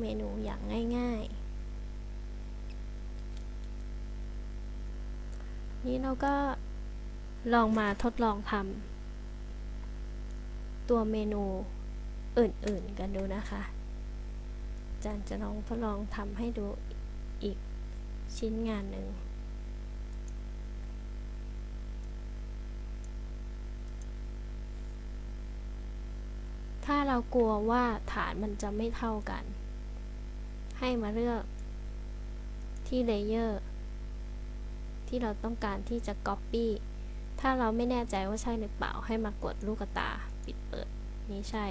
เมนูอย่างง่ายๆ นี้เราก็ลองมาทดลองทำตัวเมนูอื่นๆกันดูนะคะอาจารย์จะลองทดลองทำให้ดูอีกชิ้นงานหนึ่ง ถ้าเรากลัวว่าฐานมันจะไม่เท่ากัน ให้มาเลือกที่เลเยอร์ที่เราต้องการที่จะ Copy ถ้าเราไม่แน่ใจว่าใช่หรือเปล่าให้มากดลูกตาปิดเปิด นี้ใช่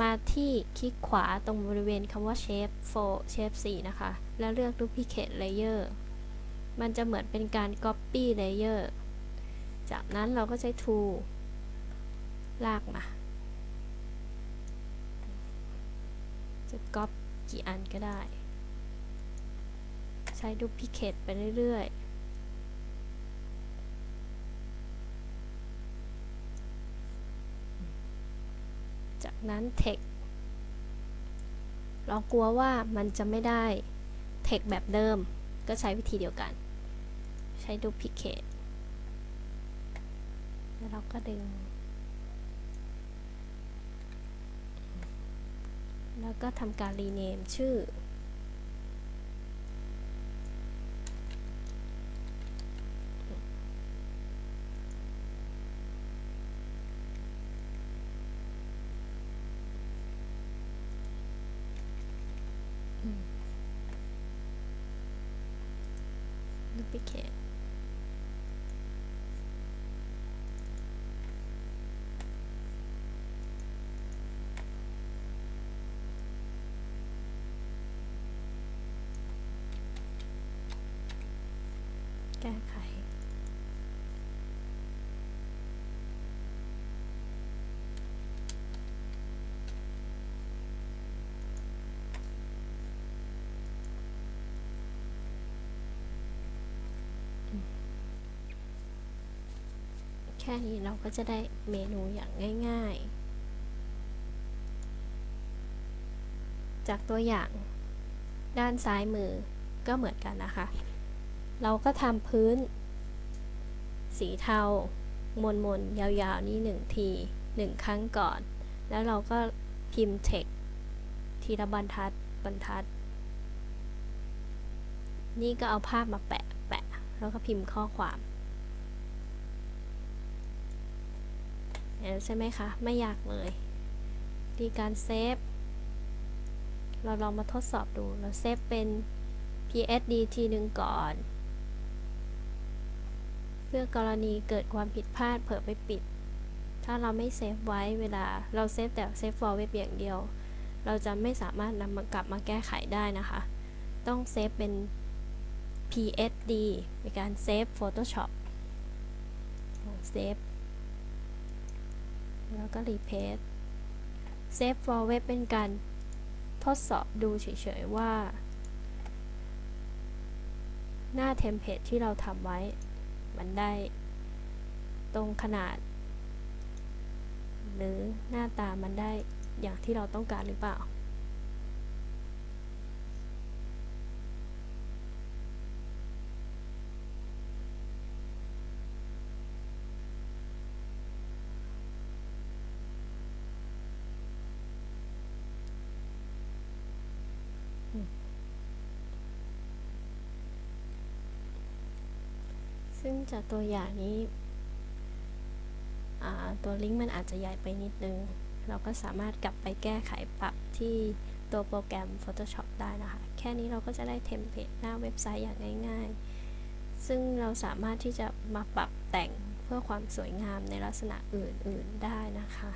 มาที่คลิกขวาตรงบริเวณคำว่า Shape 4 Shape 4 นะคะ แล้วเลือก Duplicate Layer มันจะเหมือนเป็นการ Copy Layer จากนั้นเราก็ใช้ Tool ลากมาจะก๊อป กี่อันก็ได้ ใช้ Duplicate ไปเรื่อยๆจากนั้น Text เรากลัวว่ามันจะไม่ได้ Text แบบเดิม ก็ใช้วิธีเดียวกัน ใช้ Duplicate แล้วเราก็ดึง แล้วก็ทำการ rename ชื่อ duplicate แก้ไข แค่นี้เราก็จะได้เมนูอย่างง่ายๆ จากตัวอย่างด้านซ้ายมือก็เหมือนกันนะคะ เราก็ทำพื้น สีเทามนมนยาวๆ นี่หนึ่งทีหนึ่งครั้งก่อน แล้วเราก็พิมพ์ text ทีละบรรทัดบรรทัด นี่ก็เอาภาพมาแปะแปะ แล้วก็พิมพ์ข้อความใช่ไหมคะ ไม่ยากเลยดีการเซฟ เราลองมาทดสอบดู เราเซฟเป็น PSD ทีหนึ่งก่อน เพื่อกรณีเกิดความผิดพลาดเผลอไปปิด ถ้าเราไม่เซฟไว้เวลาเราเซฟแต่เซฟ for web อย่างเดียว เราจะไม่สามารถนำมากลับมาแก้ไขได้นะคะ ต้องเซฟเป็น PSD ในการเซฟ Photoshop เซฟแล้วก็รีเพสเซฟ for web เป็นการทดสอบดูเฉย ๆ ว่า หน้าเทมเพลตที่เราทำไว้ มันได้ ตรงขนาด หรือหน้าตามันได้อย่างที่เราต้องการหรือเปล่า ซึ่งจากตัวอย่างนี้ตัวลิงก์มันอาจจะใหญ่ไปนิดนึง เราก็สามารถกลับไปแก้ไขปรับที่ตัวโปรแกรม Photoshop ได้นะคะ แค่นี้เราก็จะได้เทมเพลตหน้าเว็บไซต์อย่างง่าย ๆ ซึ่งเราสามารถที่จะมาปรับแต่งเพื่อความสวยงามในลักษณะอื่น ๆ ได้นะคะ